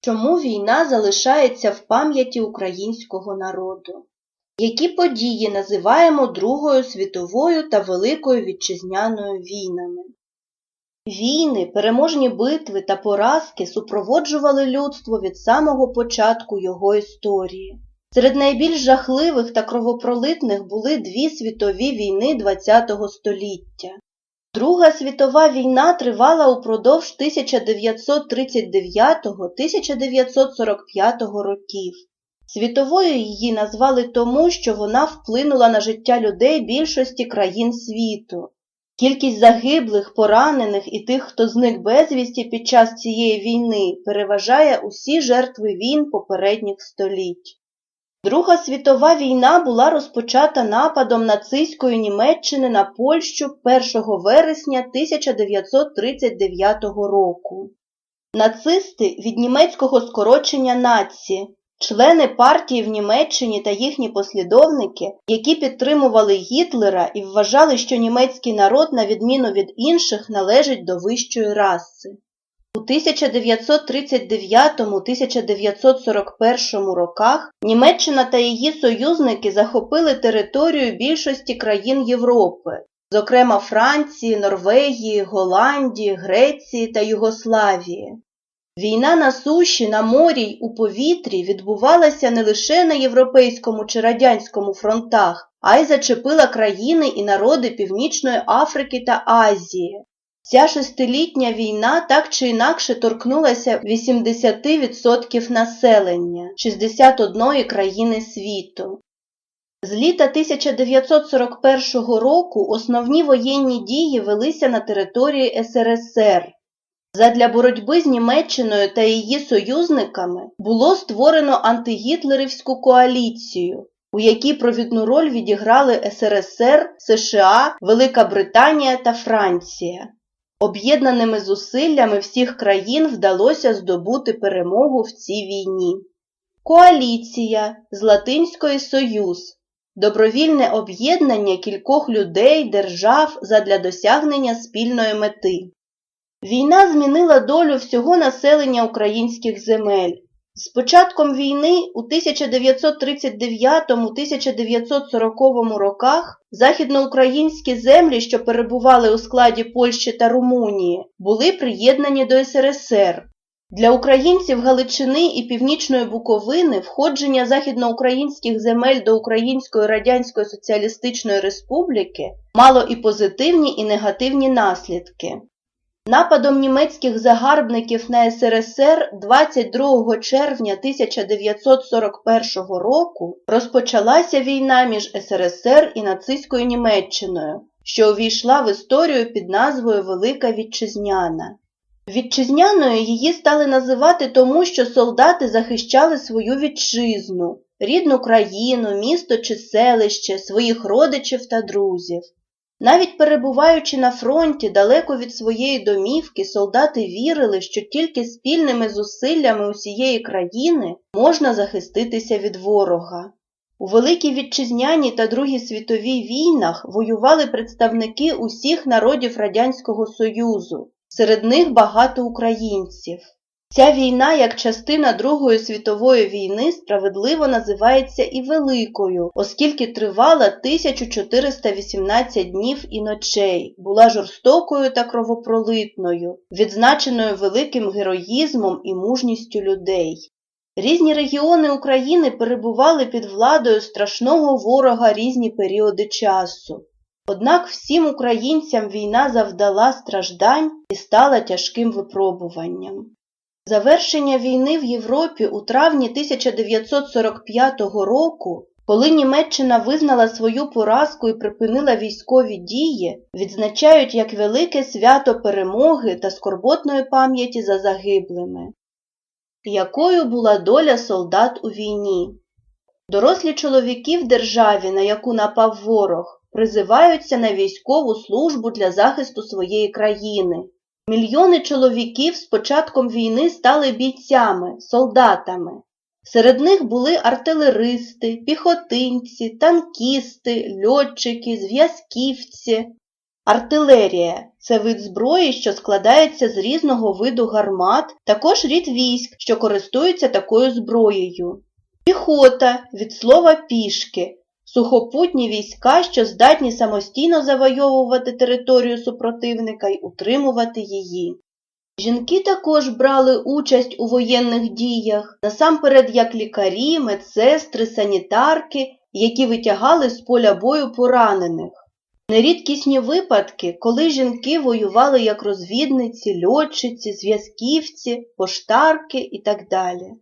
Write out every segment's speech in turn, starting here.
Чому війна залишається в пам'яті українського народу? Які події називаємо Другою світовою та Великою вітчизняною війнами? Війни, переможні битви та поразки супроводжували людство від самого початку його історії. Серед найбільш жахливих та кровопролитних були дві світові війни ХХ століття. Друга світова війна тривала упродовж 1939-1945 років. Світовою її назвали тому, що вона вплинула на життя людей більшості країн світу. Кількість загиблих, поранених і тих, хто зник безвісті під час цієї війни, переважає усі жертви війн попередніх століть. Друга світова війна була розпочата нападом нацистської Німеччини на Польщу 1 вересня 1939 року. Нацисти від німецького скорочення нації, члени партії в Німеччині та їхні послідовники, які підтримували Гітлера і вважали, що німецький народ, на відміну від інших, належить до вищої раси. У 1939-1941 роках Німеччина та її союзники захопили територію більшості країн Європи, зокрема Франції, Норвегії, Голландії, Греції та Югославії. Війна на суші, на морі й у повітрі відбувалася не лише на європейському чи радянському фронтах, а й зачепила країни і народи Північної Африки та Азії. Ця шестилітня війна так чи інакше торкнулася 80% населення 61 країни світу. З літа 1941 року основні воєнні дії велися на території СРСР. Задля боротьби з Німеччиною та її союзниками було створено антигітлерівську коаліцію, у якій провідну роль відіграли СРСР, США, Велика Британія та Франція. Об'єднаними зусиллями всіх країн вдалося здобути перемогу в цій війні. Коаліція з латинської Союз добровільне об'єднання кількох людей, держав задля досягнення спільної мети. Війна змінила долю всього населення українських земель. З початком війни у 1939-1940 роках західноукраїнські землі, що перебували у складі Польщі та Румунії, були приєднані до СРСР. Для українців Галичини і Північної Буковини входження західноукраїнських земель до Української Радянської Соціалістичної Республіки мало і позитивні, і негативні наслідки. Нападом німецьких загарбників на СРСР 22 червня 1941 року розпочалася війна між СРСР і нацистською Німеччиною, що увійшла в історію під назвою Велика Вітчизняна. Вітчизняною її стали називати тому, що солдати захищали свою вітчизну, рідну країну, місто чи селище, своїх родичів та друзів. Навіть перебуваючи на фронті далеко від своєї домівки, солдати вірили, що тільки спільними зусиллями усієї країни можна захиститися від ворога. У Великій Вітчизняній та Другій світовій війнах воювали представники усіх народів Радянського Союзу, серед них багато українців. Ця війна, як частина Другої світової війни, справедливо називається і Великою, оскільки тривала 1418 днів і ночей, була жорстокою та кровопролитною, відзначеною великим героїзмом і мужністю людей. Різні регіони України перебували під владою страшного ворога різні періоди часу. Однак всім українцям війна завдала страждань і стала тяжким випробуванням. Завершення війни в Європі у травні 1945 року, коли Німеччина визнала свою поразку і припинила військові дії, відзначають як велике свято перемоги та скорботної пам'яті за загиблими. Якою була доля солдат у війні? Дорослі чоловіки в державі, на яку напав ворог, призиваються на військову службу для захисту своєї країни. Мільйони чоловіків з початком війни стали бійцями, солдатами. Серед них були артилеристи, піхотинці, танкісти, льотчики, зв'язківці. Артилерія це вид зброї, що складається з різного виду гармат, також рід військ, що користуються такою зброєю. Піхота від слова пішки сухопутні війська, що здатні самостійно завойовувати територію супротивника й утримувати її. Жінки також брали участь у воєнних діях, насамперед як лікарі, медсестри, санітарки, які витягали з поля бою поранених. Нерідкісні випадки, коли жінки воювали як розвідниці, льотчиці, зв'язківці, поштарки і так далі.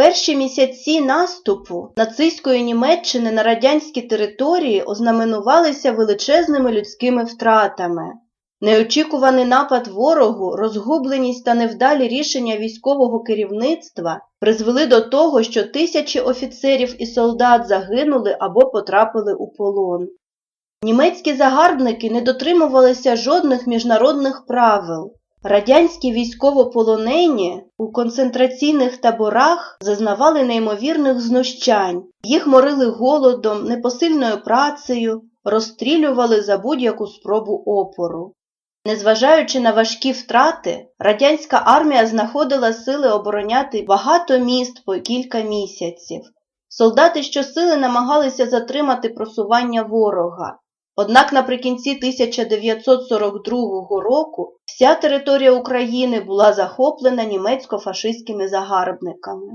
Перші місяці наступу нацистської Німеччини на радянські території ознаменувалися величезними людськими втратами. Неочікуваний напад ворогу, розгубленість та невдалі рішення військового керівництва призвели до того, що тисячі офіцерів і солдат загинули або потрапили у полон. Німецькі загарбники не дотримувалися жодних міжнародних правил. Радянські військовополонені у концентраційних таборах зазнавали неймовірних знущань, їх морили голодом, непосильною працею, розстрілювали за будь-яку спробу опору. Незважаючи на важкі втрати, радянська армія знаходила сили обороняти багато міст по кілька місяців. Солдати щосили намагалися затримати просування ворога. Однак наприкінці 1942 року вся територія України була захоплена німецько-фашистськими загарбниками.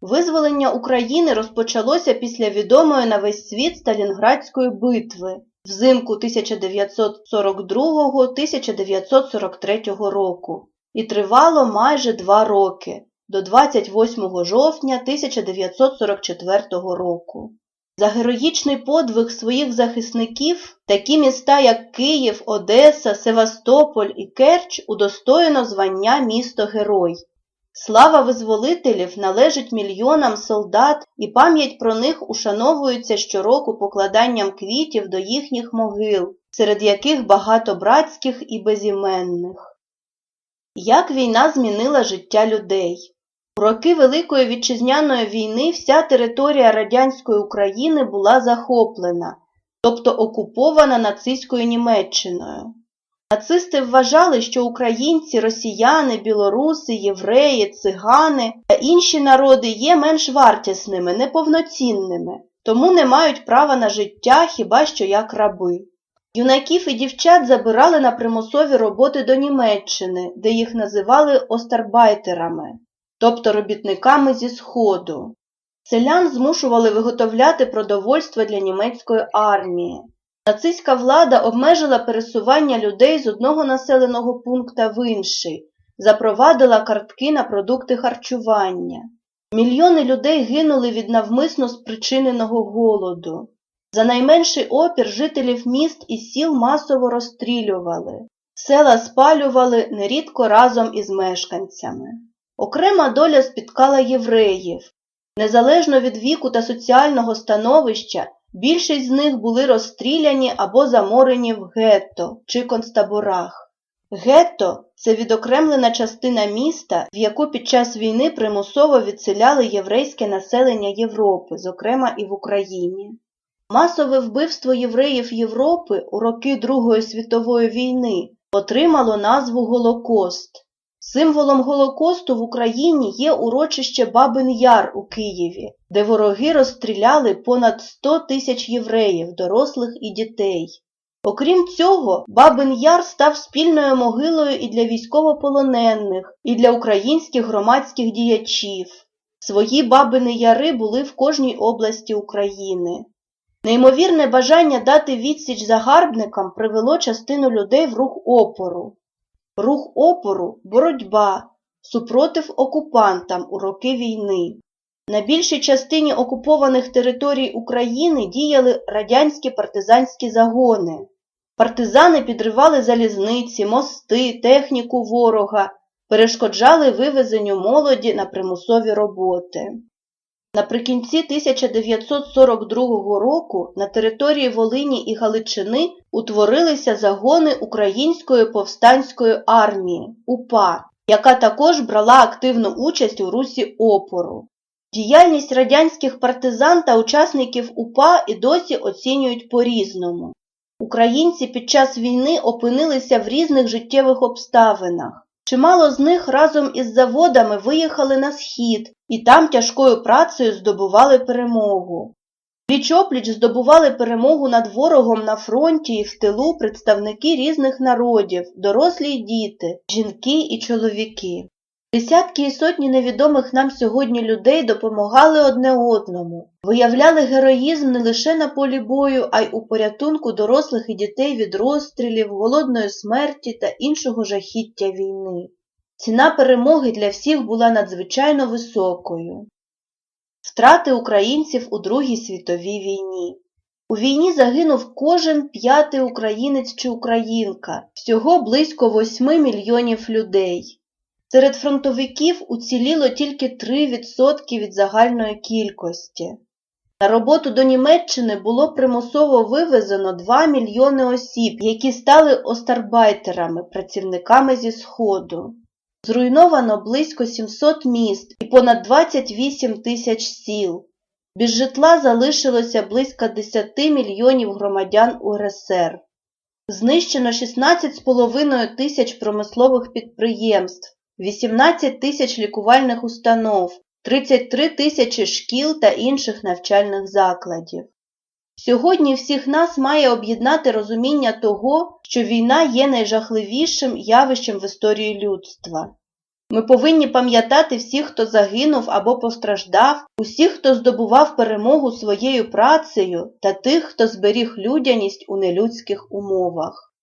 Визволення України розпочалося після відомої на весь світ Сталінградської битви взимку 1942-1943 року і тривало майже два роки до 28 жовтня 1944 року. За героїчний подвиг своїх захисників такі міста, як Київ, Одеса, Севастополь і Керч удостоєно звання місто Герой. Слава визволителів належить мільйонам солдат, і пам'ять про них ушановується щороку покладанням квітів до їхніх могил, серед яких багато братських і безіменних. Як війна змінила життя людей? У роки Великої Вітчизняної війни вся територія радянської України була захоплена, тобто окупована нацистською Німеччиною. Нацисти вважали, що українці, росіяни, білоруси, євреї, цигани та інші народи є менш вартісними, неповноцінними, тому не мають права на життя хіба що як раби. Юнаків і дівчат забирали на примусові роботи до Німеччини, де їх називали остарбайтерами, тобто робітниками зі Сходу. Селян змушували виготовляти продовольство для німецької армії. Нацистська влада обмежила пересування людей з одного населеного пункта в інший, запровадила картки на продукти харчування. Мільйони людей гинули від навмисно спричиненого голоду. За найменший опір жителів міст і сіл масово розстрілювали, села спалювали нерідко разом із мешканцями. Окрема доля спіткала євреїв. Незалежно від віку та соціального становища, більшість з них були розстріляні або заморені в гетто чи концтаборах. Гетто це відокремлена частина міста, в яку під час війни примусово відселяли єврейське населення Європи, зокрема і в Україні. Масове вбивство євреїв Європи у роки Другої світової війни отримало назву Голокост. Символом Голокосту в Україні є урочище Бабин Яр у Києві, де вороги розстріляли понад 100 тисяч євреїв, дорослих і дітей. Окрім цього, Бабин Яр став спільною могилою і для військовополонених, і для українських громадських діячів. Свої Бабини Яри були в кожній області України. Неймовірне бажання дати відсіч загарбникам привело частину людей в рух опору. Рух опору – боротьба, супротив окупантам у роки війни. На більшій частині окупованих територій України діяли радянські партизанські загони. Партизани підривали залізниці, мости, техніку ворога, перешкоджали вивезенню молоді на примусові роботи. Наприкінці 1942 року на території Волині і Галичини утворилися загони Української повстанської армії УПА, яка також брала активну участь у русі опору. Діяльність радянських партизан та учасників УПА і досі оцінюють по-різному. Українці під час війни опинилися в різних життєвих обставинах. Чимало з них разом із заводами виїхали на схід і там тяжкою працею здобували перемогу. Пліч-опліч здобували перемогу над ворогом на фронті і в тилу представники різних народів, дорослі й діти, жінки і чоловіки. Десятки і сотні невідомих нам сьогодні людей допомагали одне одному, виявляли героїзм не лише на полі бою, а й у порятунку дорослих і дітей від розстрілів, голодної смерті та іншого жахіття війни. Ціна перемоги для всіх була надзвичайно високою. Втрати українців у Другій світовій війні. У війні загинув кожен п'ятий українець чи українка, всього близько 8 мільйонів людей. Серед фронтовиків уціліло тільки 3% від загальної кількості. На роботу до Німеччини було примусово вивезено 2 мільйони осіб, які стали остарбайтерами, працівниками зі Сходу. Зруйновано близько 700 міст і понад 28 тисяч сіл. Без житла залишилося близько 10 мільйонів громадян УРСР. Знищено 16,5 тисяч промислових підприємств, 18 тисяч лікувальних установ, 33 тисячі шкіл та інших навчальних закладів. Сьогодні всіх нас має об'єднати розуміння того, що війна є найжахливішим явищем в історії людства. Ми повинні пам'ятати всіх, хто загинув або постраждав, усіх, хто здобував перемогу своєю працею, та тих, хто зберіг людяність у нелюдських умовах.